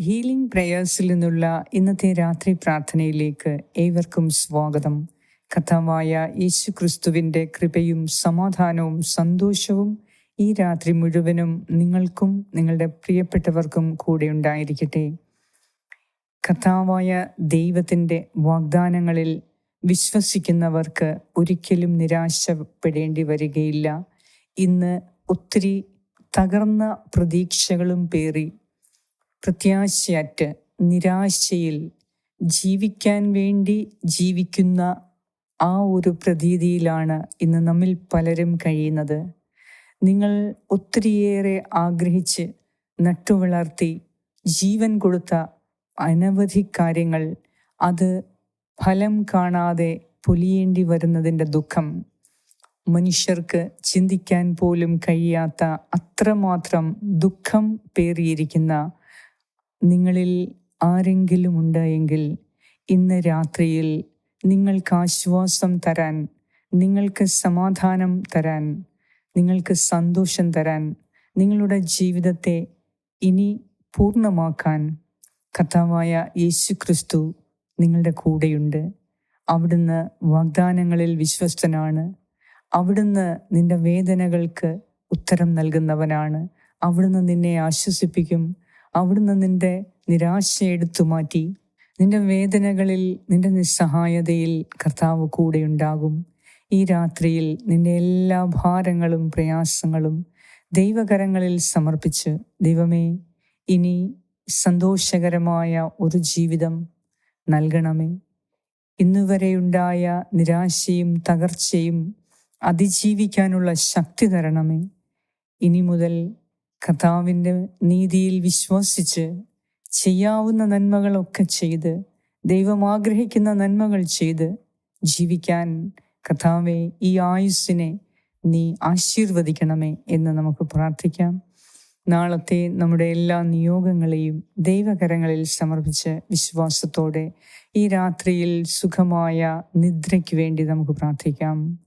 Healing പ്രേയേഴ്സിൽ നിന്നുള്ള ഇന്നത്തെ രാത്രി പ്രാർത്ഥനയിലേക്ക് ഏവർക്കും സ്വാഗതം. കഥാവായ യേശു ക്രിസ്തുവിന്റെ കൃപയും സമാധാനവും സന്തോഷവും ഈ രാത്രി മുഴുവനും നിങ്ങൾക്കും നിങ്ങളുടെ പ്രിയപ്പെട്ടവർക്കും കൂടെ ഉണ്ടായിരിക്കട്ടെ. കഥാവായ ദൈവത്തിന്റെ വാഗ്ദാനങ്ങളിൽ വിശ്വസിക്കുന്നവർക്ക് ഒരിക്കലും നിരാശപ്പെടേണ്ടി വരികയില്ല. ഇന്ന് ഒത്തിരി തകർന്ന പ്രതീക്ഷകളും പേറി പ്രത്യാശയറ്റ് നിരാശയിൽ ജീവിക്കാൻ വേണ്ടി ജീവിക്കുന്ന ആ ഒരു പ്രതീതിയിലാണ് ഇന്ന് നമ്മിൽ പലരും കഴിയുന്നത്. നിങ്ങൾ ഒത്തിരിയേറെ ആഗ്രഹിച്ച് നട്ടുവളർത്തി ജീവൻ കൊടുത്ത അനവധി കാര്യങ്ങൾ അത് ഫലം കാണാതെ പൊലിയേണ്ടി വരുന്നതിന്റെ ദുഃഖം മനുഷ്യർക്ക് ചിന്തിക്കാൻ പോലും കഴിയാത്ത അത്രമാത്രം ദുഃഖം പേറിയിരിക്കുന്ന നിങ്ങളിൽ ആരെങ്കിലും ഉണ്ടായെങ്കിൽ ഇന്ന് രാത്രിയിൽ നിങ്ങൾക്ക് ആശ്വാസം തരാൻ നിങ്ങൾക്ക് സമാധാനം തരാൻ നിങ്ങൾക്ക് സന്തോഷം തരാൻ നിങ്ങളുടെ ജീവിതത്തെ ഇനി പൂർണമാക്കാൻ കഥാവായ യേശു ക്രിസ്തു നിങ്ങളുടെ കൂടെയുണ്ട്. അവിടുന്ന് വാഗ്ദാനങ്ങളിൽ വിശ്വസ്തനാണ്. അവിടുന്ന് നിന്റെ വേദനകൾക്ക് ഉത്തരം നൽകുന്നവനാണ്. അവിടുന്ന് നിന്നെ ആശ്വസിപ്പിക്കും. അവിടുന്ന് നിന്റെ നിരാശ എടുത്തു മാറ്റി. നിന്റെ വേദനകളിൽ നിന്റെ നിസ്സഹായതയിൽ കർത്താവ് കൂടെയുണ്ടാകും ഈ രാത്രിയിൽ നിന്റെ എല്ലാ ഭാരങ്ങളും പ്രയാസങ്ങളും ദൈവകരങ്ങളിൽ സമർപ്പിച്ച്. ദൈവമേ ഇനി സന്തോഷകരമായ ഒരു ജീവിതം നൽകണമേ. ഇന്നുവരെയുണ്ടായ നിരാശയും തകർച്ചയും അതിജീവിക്കാനുള്ള ശക്തി തരണമേ. ഇനി മുതൽ കർത്താവിന്റെ നീതിയിൽ വിശ്വസിച്ച് ചെയ്യാവുന്ന നന്മകളൊക്കെ ചെയ്ത് ദൈവം ആഗ്രഹിക്കുന്ന നന്മകൾ ചെയ്ത് ജീവിക്കാൻ കഥാവെ ഈ ആയുസ്സിനെ നീ ആശീർവദിക്കണമേ എന്ന് നമുക്ക് പ്രാർത്ഥിക്കാം. നാളത്തെ നമ്മുടെ എല്ലാ നിയോഗങ്ങളെയും ദൈവകരങ്ങളിൽ സമർപ്പിച്ച് വിശ്വാസത്തോടെ ഈ രാത്രിയിൽ സുഖമായ നിദ്രയ്ക്ക് വേണ്ടി നമുക്ക് പ്രാർത്ഥിക്കാം.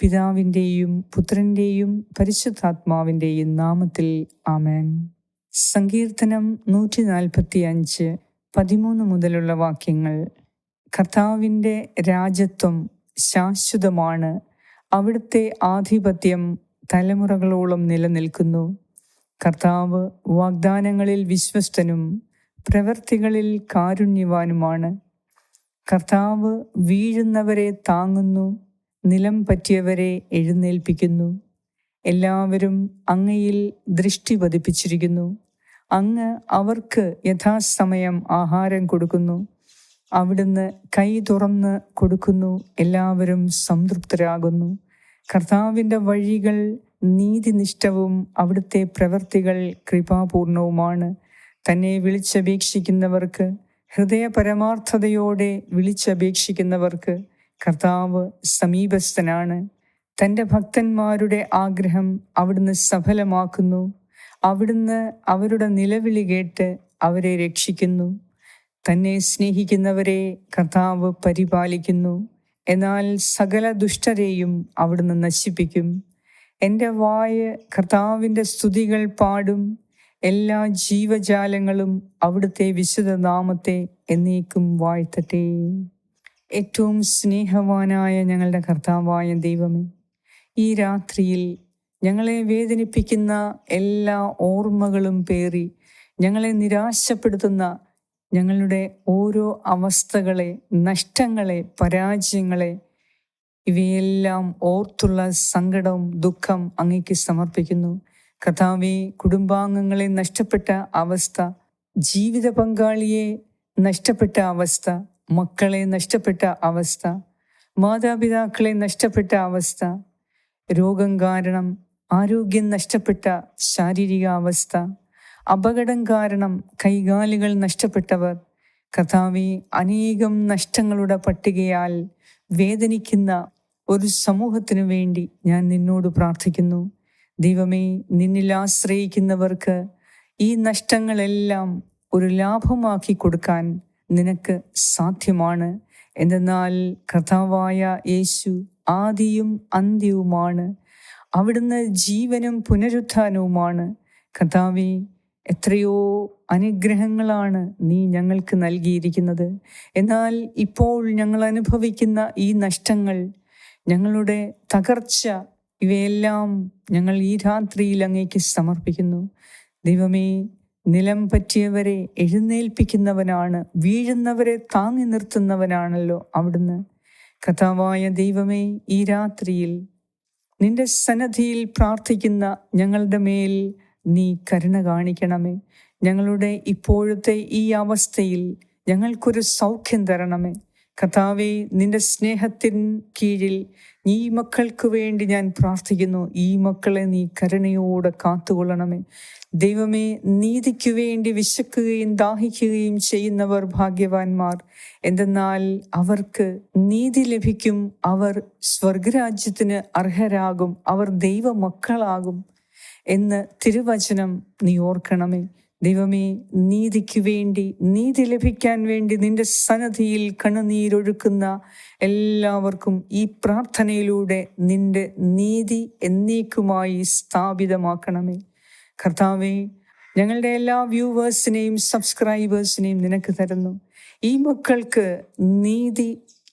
പിതാവിന്റെയും പുത്രന്റെയും പരിശുദ്ധാത്മാവിന്റെയും നാമത്തിൽ ആമേൻ. സങ്കീർത്തനം നൂറ്റി നാൽപ്പത്തി അഞ്ച് പതിമൂന്ന് മുതലുള്ള വാക്യങ്ങൾ. കർത്താവിന്റെ രാജ്യത്വം ശാശ്വതമാണ്. അവിടുത്തെ ആധിപത്യം തലമുറകളോളം നിലനിൽക്കുന്നു. കർത്താവ് വാഗ്ദാനങ്ങളിൽ വിശ്വസ്തനും പ്രവൃത്തികളിൽ കാരുണ്യവാനുമാണ്. കർത്താവ് വീഴുന്നവരെ താങ്ങുന്നു. നിലം പറ്റിയവരെ എഴുന്നേൽപ്പിക്കുന്നു. എല്ലാവരും അങ്ങയിൽ ദൃഷ്ടി പതിപ്പിച്ചിരിക്കുന്നു. അങ്ങ് അവർക്ക് യഥാസമയം ആഹാരം കൊടുക്കുന്നു. അവിടുന്ന് കൈ തുറന്ന് കൊടുക്കുന്നു. എല്ലാവരും സംതൃപ്തരാകുന്നു. കർത്താവിന്റെ വഴികൾ നീതിനിഷ്ഠവും അവിടുത്തെ പ്രവൃത്തികൾ കൃപാപൂർണവുമാണ്. തന്നെ വിളിച്ചപേക്ഷിക്കുന്നവർക്ക് ഹൃദയ പരമാർത്ഥതയോടെ വിളിച്ചപേക്ഷിക്കുന്നവർക്ക് കർത്താവ് സമീപസ്ഥനാണ്. തന്റെ ഭക്തന്മാരുടെ ആഗ്രഹം അവിടുന്ന് സഫലമാക്കുന്നു. അവിടുന്ന് അവരുടെ നിലവിളി കേട്ട് അവരെ രക്ഷിക്കുന്നു. തന്നെ സ്നേഹിക്കുന്നവരെ കർത്താവ് പരിപാലിക്കുന്നു. എന്നാൽ സകല ദുഷ്ടരെയും അവിടുന്ന് നശിപ്പിക്കും. എന്റെ വായ കർത്താവിന്റെ സ്തുതികൾ പാടും. എല്ലാ ജീവജാലങ്ങളും അവിടുത്തെ വിശുദ്ധ നാമത്തെ എന്നേക്കും വാഴ്ത്തട്ടെ. ഏറ്റവും സ്നേഹവാനായ ഞങ്ങളുടെ കർത്താവായ ദൈവമേ ഈ രാത്രിയിൽ ഞങ്ങളെ വേദനിപ്പിക്കുന്ന എല്ലാ ഓർമ്മകളും പേറി ഞങ്ങളെ നിരാശപ്പെടുത്തുന്ന ഞങ്ങളുടെ ഓരോ അവസ്ഥകളെ നഷ്ടങ്ങളെ പരാജയങ്ങളെ ഇവയെല്ലാം ഓർത്തുള്ള സങ്കടവും ദുഃഖം അങ്ങേക്ക് സമർപ്പിക്കുന്നു. കഥാവെ കുടുംബാംഗങ്ങളെ നഷ്ടപ്പെട്ട അവസ്ഥ ജീവിത പങ്കാളിയെ നഷ്ടപ്പെട്ട അവസ്ഥ മക്കളെ നഷ്ടപ്പെട്ട അവസ്ഥ മാതാപിതാക്കളെ നഷ്ടപ്പെട്ട അവസ്ഥ രോഗം കാരണം ആരോഗ്യം നഷ്ടപ്പെട്ട ശാരീരിക അവസ്ഥ അപകടം കാരണം കൈകാലുകൾ നഷ്ടപ്പെട്ടവർ കഥാവി അനേകം നഷ്ടങ്ങളുടെ പട്ടികയാൽ വേദനിക്കുന്ന ഒരു സമൂഹത്തിനു വേണ്ടി ഞാൻ നിന്നോട് പ്രാർത്ഥിക്കുന്നു. ദൈവമേ നിന്നിൽ ആശ്രയിക്കുന്നവർക്ക് ഈ നഷ്ടങ്ങളെല്ലാം ഒരു ലാഭമാക്കി കൊടുക്കാൻ നിനക്ക് സാധ്യമാണ്. എന്തെന്നാൽ കർത്താവായ യേശു ആദിയും അന്ത്യവുമാണ്. അവിടുന്ന് ജീവനും പുനരുത്ഥാനവുമാണ്. കർത്താവെ എത്രയോ അനുഗ്രഹങ്ങളാണ് നീ ഞങ്ങൾക്ക് നൽകിയിരിക്കുന്നത്. എന്നാൽ ഇപ്പോൾ ഞങ്ങൾ അനുഭവിക്കുന്ന ഈ നഷ്ടങ്ങൾ ഞങ്ങളുടെ തകർച്ച ഇവയെല്ലാം ഞങ്ങൾ ഈ രാത്രിയിൽ അങ്ങേക്ക് സമർപ്പിക്കുന്നു. ദൈവമേ നിലം പറ്റിയവരെ എഴുന്നേൽപ്പിക്കുന്നവനാണ് വീഴുന്നവരെ താങ്ങി നിർത്തുന്നവനാണല്ലോ അവിടുന്ന്. കഥാവായ ദൈവമേ ഈ രാത്രിയിൽ നിന്റെ സന്നദ്ധിയിൽ പ്രാർത്ഥിക്കുന്ന ഞങ്ങളുടെ മേൽ നീ കരുണ കാണിക്കണമേ. ഞങ്ങളുടെ ഇപ്പോഴത്തെ ഈ അവസ്ഥയിൽ ഞങ്ങൾക്കൊരു സൗഖ്യം തരണമേ. കഥാവെ നിന്റെ സ്നേഹത്തിൻ കീഴിൽ ഈ മക്കൾക്ക് വേണ്ടി ഞാൻ പ്രാർത്ഥിക്കുന്നു. ഈ മക്കളെ നീ കരുണയോടെ കാത്തുകൊള്ളണമേ. ദൈവമേ നീതിക്കു വേണ്ടി വിശക്കുകയും ദാഹിക്കുകയും ചെയ്യുന്നവർ ഭാഗ്യവാന്മാർ. എന്തെന്നാൽ അവർക്ക് നീതി ലഭിക്കും. അവർ സ്വർഗരാജ്യത്തിന് അർഹരാകും. അവർ ദൈവമക്കളാകും എന്ന് തിരുവചനം നീ ഓർക്കണമേ. ദൈവമേ നീതിക്ക് വേണ്ടി നീതി ലഭിക്കാൻ വേണ്ടി നിന്റെ സന്നദ്ധിയിൽ കണ്ണുനീരൊഴുക്കുന്ന എല്ലാവർക്കും ഈ പ്രാർത്ഥനയിലൂടെ നിന്റെ നീതി എന്നേക്കുമായി സ്ഥാപിതമാക്കണമേ. കർത്താവേ ഞങ്ങളുടെ എല്ലാ വ്യൂവേഴ്സിനെയും സബ്സ്ക്രൈബേഴ്സിനെയും നിനക്ക് തരുന്നു. ഈ മക്കൾക്ക് നീതി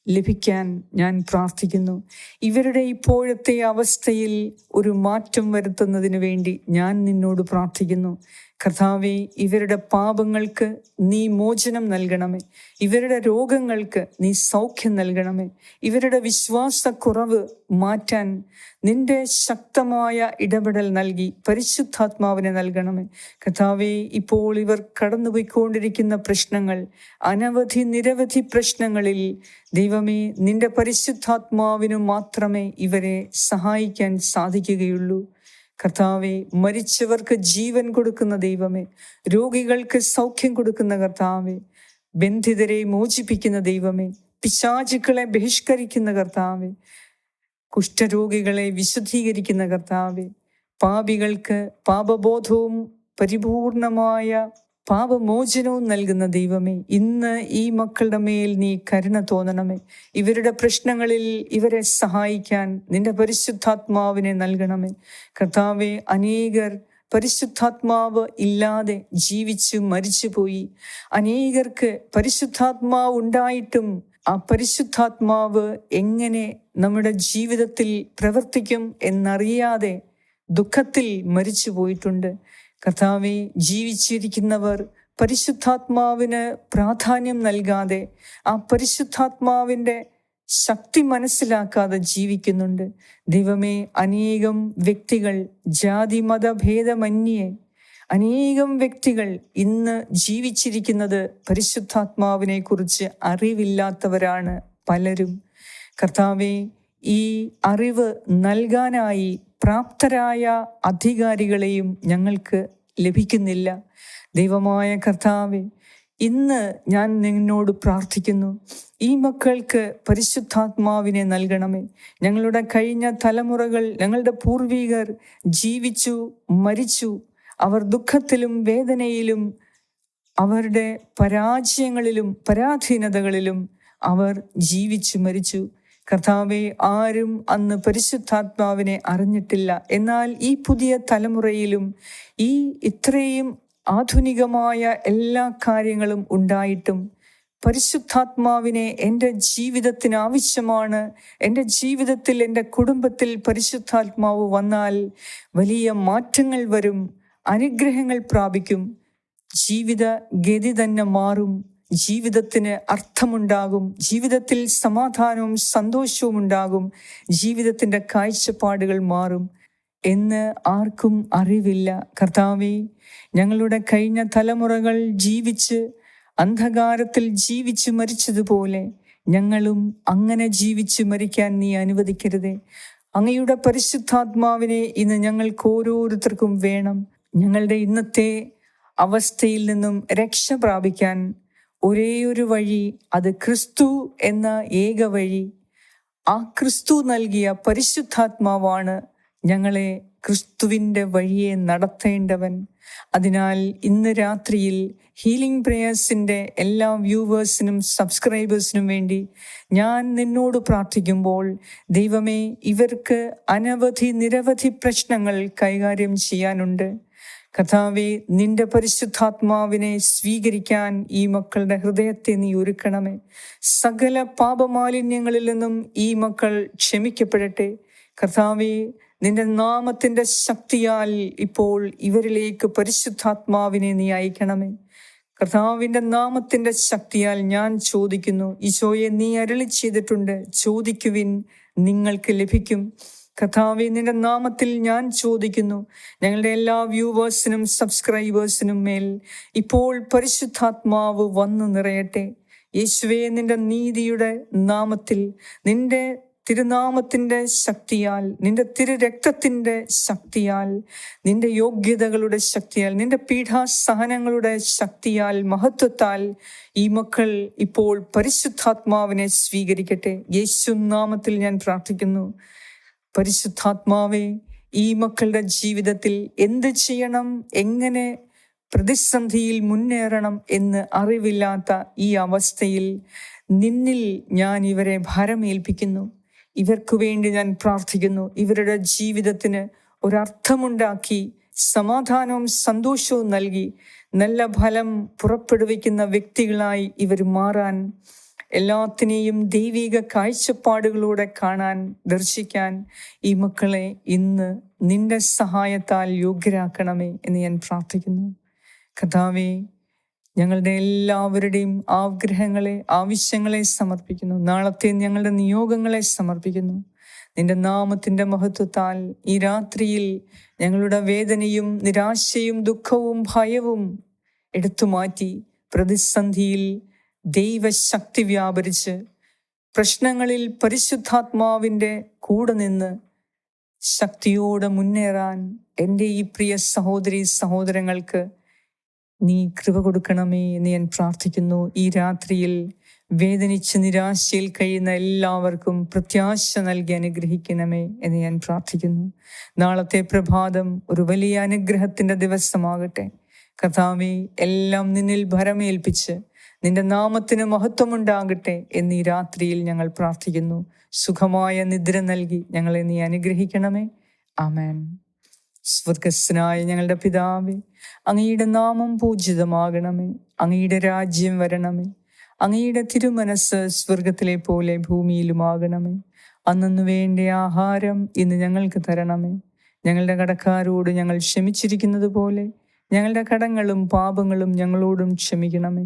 ലഭിക്കാൻ ഞാൻ പ്രാർത്ഥിക്കുന്നു. ഇവരുടെ ഇപ്പോഴത്തെ അവസ്ഥയിൽ ഒരു മാറ്റം വരുത്തുന്നതിന് വേണ്ടി ഞാൻ നിന്നോട് പ്രാർത്ഥിക്കുന്നു. കർത്താവെ ഇവരുടെ പാപങ്ങൾക്ക് നീ മോചനം നൽകണമേ. ഇവരുടെ രോഗങ്ങൾക്ക് നീ സൗഖ്യം നൽകണമേ. ഇവരുടെ വിശ്വാസക്കുറവ് മാറ്റാൻ നിന്റെ ശക്തമായ ഇടപെടൽ നൽകി പരിശുദ്ധാത്മാവിനെ നൽകണമേ. കർത്താവെ ഇപ്പോൾ ഇവർ കടന്നുപോയിക്കൊണ്ടിരിക്കുന്ന പ്രശ്നങ്ങൾ അനവധി നിരവധി പ്രശ്നങ്ങളിൽ ദൈവമേ നിന്റെ പരിശുദ്ധാത്മാവിനു മാത്രമേ ഇവരെ സഹായിക്കാൻ സാധിക്കുകയുള്ളൂ. കർത്താവെ മരിച്ചവർക്ക് ജീവൻ കൊടുക്കുന്ന ദൈവമേ രോഗികൾക്ക് സൗഖ്യം കൊടുക്കുന്ന കർത്താവെ ബന്ധിതരെ മോചിപ്പിക്കുന്ന ദൈവമേ പിശാചുക്കളെ ബഹിഷ്കരിക്കുന്ന കർത്താവെ കുഷ്ഠരോഗികളെ വിശുദ്ധീകരിക്കുന്ന കർത്താവെ പാപികൾക്ക് പാപബോധവും പരിപൂർണമായ പാപമോചനവും നൽകുന്ന ദൈവമേ ഇന്ന് ഈ മക്കളുടെ മേൽ നീ കരുണ തോന്നണമേ. ഇവരുടെ പ്രശ്നങ്ങളിൽ ഇവരെ സഹായിക്കാൻ നിന്റെ പരിശുദ്ധാത്മാവിനെ നൽകണമേ. കർത്താവെ അനേകർ പരിശുദ്ധാത്മാവ് ഇല്ലാതെ ജീവിച്ചു മരിച്ചുപോയി. അനേകർക്ക് പരിശുദ്ധാത്മാവ് ഉണ്ടായിട്ടും ആ പരിശുദ്ധാത്മാവ് എങ്ങനെ നമ്മുടെ ജീവിതത്തിൽ പ്രവർത്തിക്കും എന്നറിയാതെ ദുഃഖത്തിൽ മരിച്ചു പോയിട്ടുണ്ട് കർത്താവെ ജീവിച്ചിരിക്കുന്നവർ പരിശുദ്ധാത്മാവിന് പ്രാധാന്യം നൽകാതെ ആ പരിശുദ്ധാത്മാവിന്റെ ശക്തി മനസ്സിലാക്കാതെ ജീവിക്കുന്നുണ്ട്. ദൈവമേ അനേകം വ്യക്തികൾ ജാതി മതഭേദമന്യേ അനേകം വ്യക്തികൾ ഇന്ന് ജീവിച്ചിരിക്കുന്നത് പരിശുദ്ധാത്മാവിനെ കുറിച്ച് അറിവില്ലാത്തവരാണ് പലരും. കർത്താവെ ഈ അറിവ് നൽകാനായി പ്രാപ്തരായ അധികാരികളെയും ഞങ്ങൾക്ക് ലഭിക്കുന്നില്ല. ദൈവമായ കർത്താവെ ഇന്ന് ഞാൻ നിന്നോട് പ്രാർത്ഥിക്കുന്നു. ഈ മക്കൾക്ക് പരിശുദ്ധാത്മാവിനെ നൽകണമേ. ഞങ്ങളുടെ കഴിഞ്ഞ തലമുറകൾ ഞങ്ങളുടെ പൂർവീകർ ജീവിച്ചു മരിച്ചു. അവർ ദുഃഖത്തിലും വേദനയിലും അവരുടെ പരാജയങ്ങളിലും പരാധീനതകളിലും അവർ ജീവിച്ചു മരിച്ചു. കർത്താവെ ആരും അന്ന് പരിശുദ്ധാത്മാവിനെ അറിഞ്ഞിട്ടില്ല. എന്നാൽ ഈ പുതിയ തലമുറയിലും ഈ ഇത്രയും ആധുനികമായ എല്ലാ കാര്യങ്ങളും ഉണ്ടായിട്ടും പരിശുദ്ധാത്മാവിനെ എന്റെ ജീവിതത്തിന് ആവശ്യമാണ്. എന്റെ ജീവിതത്തിൽ എന്റെ കുടുംബത്തിൽ പരിശുദ്ധാത്മാവ് വന്നാൽ വലിയ മാറ്റങ്ങൾ വരും അനുഗ്രഹങ്ങൾ പ്രാപിക്കും ജീവിത ഗതി തന്നെ മാറും. ജീവിതത്തിന് അർത്ഥമുണ്ടാകും. ജീവിതത്തിൽ സമാധാനവും സന്തോഷവും ഉണ്ടാകും. ജീവിതത്തിന്റെ കാഴ്ചപ്പാടുകൾ മാറും എന്ന് ആർക്കും അറിവില്ല. കർത്താവെ ഞങ്ങളുടെ കഴിഞ്ഞ തലമുറകൾ ജീവിച്ച് അന്ധകാരത്തിൽ ജീവിച്ച് മരിച്ചതുപോലെ ഞങ്ങളും അങ്ങനെ ജീവിച്ച് മരിക്കാൻ നീ അനുവദിക്കരുതേ. അങ്ങയുടെ പരിശുദ്ധാത്മാവിനെ ഇന്ന് ഞങ്ങൾക്ക് ഓരോരുത്തർക്കും വേണം. ഞങ്ങളുടെ ഇന്നത്തെ അവസ്ഥയിൽ നിന്നും രക്ഷ പ്രാപിക്കാൻ ഒരേ ഒരു വഴി അത് ക്രിസ്തു എന്ന ഏക വഴി. ആ ക്രിസ്തു നൽകിയ പരിശുദ്ധാത്മാവാണ് ഞങ്ങളെ ക്രിസ്തുവിന്റെ വഴിയെ നടത്തേണ്ടവൻ. അതിനാൽ ഇന്ന് രാത്രിയിൽ ഹീലിംഗ് പ്രേയേഴ്സിന്റെ എല്ലാ വ്യൂവേഴ്സിനും സബ്സ്ക്രൈബേഴ്സിനും വേണ്ടി ഞാൻ നിന്നോട് പ്രാർത്ഥിക്കുമ്പോൾ ദൈവമേ ഇവർക്ക് അനവധി നിരവധി പ്രശ്നങ്ങൾ കൈകാര്യം ചെയ്യാനുണ്ട്. കഥാവെ നിന്റെ പരിശുദ്ധാത്മാവിനെ സ്വീകരിക്കാൻ ഈ മക്കളുടെ ഹൃദയത്തെ നീ ഒരുക്കണമേ. സകല പാപമാലിന്യങ്ങളിൽ നിന്നും ഈ മക്കൾ ക്ഷമിക്കപ്പെടട്ടെ. കർത്താവെ നിന്റെ നാമത്തിന്റെ ശക്തിയാൽ ഇപ്പോൾ ഇവരിലേക്ക് പരിശുദ്ധാത്മാവിനെ നീ അയക്കണമേ. കർത്താവിന്റെ നാമത്തിന്റെ ശക്തിയാൽ ഞാൻ ചോദിക്കുന്നു. ഈശോയെ നീ അരളി ചെയ്തിട്ടുണ്ട് ചോദിക്കുവിൻ നിങ്ങൾക്ക് ലഭിക്കും. കഥാവെ നിന്റെ നാമത്തിൽ ഞാൻ ചോദിക്കുന്നു. ഞങ്ങളുടെ എല്ലാ വ്യൂവേഴ്സിനും സബ്സ്ക്രൈബേഴ്സിനും മേൽ ഇപ്പോൾ പരിശുദ്ധാത്മാവ് വന്നു നിറയട്ടെ. യേശുവേ നിന്റെ നീതിയുടെ നാമത്തിൽ നിന്റെ തിരുനാമത്തിന്റെ ശക്തിയാൽ നിന്റെ തിരുരക്തത്തിന്റെ ശക്തിയാൽ നിന്റെ യോഗ്യതകളുടെ ശക്തിയാൽ നിന്റെ പീഠാസഹനങ്ങളുടെ ശക്തിയാൽ മഹത്വത്താൽ ഈ മക്കൾ ഇപ്പോൾ പരിശുദ്ധാത്മാവിനെ സ്വീകരിക്കട്ടെ. യേശു നാമത്തിൽ ഞാൻ പ്രാർത്ഥിക്കുന്നു. പരിശുദ്ധാത്മാവെ ഈ മക്കളുടെ ജീവിതത്തിൽ എന്ത് ചെയ്യണം? എങ്ങനെ പ്രതിസന്ധിയിൽ മുന്നേറണം എന്ന് അറിവില്ലാത്ത ഈ അവസ്ഥയിൽ നിന്നിൽ ഞാൻ ഇവരെ ഭാരമേൽപ്പിക്കുന്നു. ഇവർക്ക് വേണ്ടി ഞാൻ പ്രാർത്ഥിക്കുന്നു. ഇവരുടെ ജീവിതത്തിന് ഒരർത്ഥമുണ്ടാക്കി സമാധാനവും സന്തോഷവും നൽകി നല്ല ഫലം പുറപ്പെടുവിക്കുന്ന വ്യക്തികളായി ഇവർ മാറാൻ എല്ലാത്തിനെയും ദൈവിക കാഴ്ചപ്പാടുകളോടെ കാണാൻ ദർശിക്കാൻ ഈ മക്കളെ ഇന്ന് നിന്റെ സഹായത്താൽ യോഗ്യരാക്കണമേ എന്ന് ഞാൻ പ്രാർത്ഥിക്കുന്നു. കഥാവേ ഞങ്ങളുടെ എല്ലാവരുടെയും ആഗ്രഹങ്ങളെ ആവശ്യങ്ങളെ സമർപ്പിക്കുന്നു. നാളത്തെ ഞങ്ങളുടെ നിയോഗങ്ങളെ സമർപ്പിക്കുന്നു. നിന്റെ നാമത്തിന്റെ മഹത്വത്താൽ ഈ രാത്രിയിൽ ഞങ്ങളുടെ വേദനയും നിരാശയും ദുഃഖവും ഭയവും എടുത്തു മാറ്റി പ്രതിസന്ധിയിൽ ദൈവശക്തി വ്യാപരിച്ച് പ്രശ്നങ്ങളിൽ പരിശുദ്ധാത്മാവിന്റെ കൂടെ നിന്ന് ശക്തിയോടെ മുന്നേറാൻ എന്റെ ഈ പ്രിയ സഹോദരി സഹോദരങ്ങൾക്ക് നീ കൃപ കൊടുക്കണമേ എന്ന് ഞാൻ പ്രാർത്ഥിക്കുന്നു. ഈ രാത്രിയിൽ വേദനിച്ച് നിരാശയിൽ കഴിയുന്ന എല്ലാവർക്കും പ്രത്യാശ നൽകി അനുഗ്രഹിക്കണമേ എന്ന് ഞാൻ പ്രാർത്ഥിക്കുന്നു. നാളത്തെ പ്രഭാതം ഒരു വലിയ അനുഗ്രഹത്തിന്റെ ദിവസമാകട്ടെ. കഥാവെ എല്ലാം നിന്നിൽ ഭരമേൽപ്പിച്ച് നിന്റെ നാമത്തിന് മഹത്വമുണ്ടാകട്ടെ എന്നീ രാത്രിയിൽ ഞങ്ങൾ പ്രാർത്ഥിക്കുന്നു. സുഖമായ നിദ്ര നൽകി ഞങ്ങളെ നീ അനുഗ്രഹിക്കണമേ. ആമേൻ. സ്വർഗസ്നായ ഞങ്ങളുടെ പിതാവേ അങ്ങയുടെ നാമം പൂജിതമാകണമേ. അങ്ങയുടെ രാജ്യം വരണമേ. അങ്ങയുടെ തിരുമനസ് സ്വർഗത്തിലെ പോലെ ഭൂമിയിലുമാകണമേ. അന്നു വേണ്ട ആഹാരം ഇന്ന് ഞങ്ങൾക്ക് തരണമേ. ഞങ്ങളുടെ കടക്കാരോട് ഞങ്ങൾ ക്ഷമിച്ചിരിക്കുന്നത് പോലെ ഞങ്ങളുടെ കടങ്ങളും പാപങ്ങളും ഞങ്ങളോടും ക്ഷമിക്കണമേ.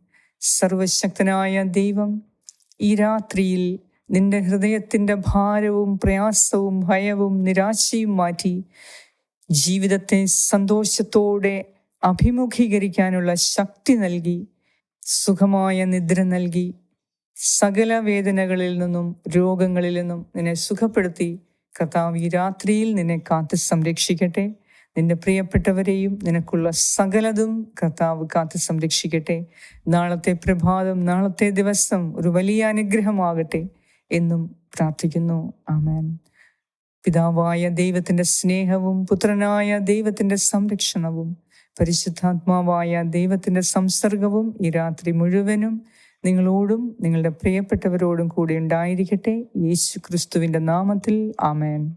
സർവശക്തനായ ദൈവം ഈ രാത്രിയിൽ നിന്റെ ഹൃദയത്തിന്റെ ഭാരവും പ്രയാസവും ഭയവും നിരാശയും മാറ്റി ജീവിതത്തെ സന്തോഷത്തോടെ അഭിമുഖീകരിക്കാനുള്ള ശക്തി നൽകി സുഖമായ നിദ്ര നൽകി സകല വേദനകളിൽ നിന്നും രോഗങ്ങളിൽ നിന്നും നിന്നെ സുഖപ്പെടുത്തി. കർത്താവ് ഈ രാത്രിയിൽ നിന്നെ കാത്ത് സംരക്ഷിക്കട്ടെ. നിന്റെ പ്രിയപ്പെട്ടവരെയും നിനക്കുള്ള സകലതും കർത്താവ് കാത്തു സംരക്ഷിക്കട്ടെ. നാളത്തെ പ്രഭാതം നാളത്തെ ദിവസം ഒരു വലിയ അനുഗ്രഹമാകട്ടെ എന്നും പ്രാർത്ഥിക്കുന്നു. ആമേൻ. പിതാവായ ദൈവത്തിന്റെ സ്നേഹവും പുത്രനായ ദൈവത്തിന്റെ സംരക്ഷണവും പരിശുദ്ധാത്മാവായ ദൈവത്തിന്റെ സംസർഗവും ഈ രാത്രി മുഴുവനും നിങ്ങളോടും നിങ്ങളുടെ പ്രിയപ്പെട്ടവരോടും കൂടെ ഉണ്ടായിരിക്കട്ടെ. യേശു ക്രിസ്തുവിന്റെ നാമത്തിൽ ആമേൻ.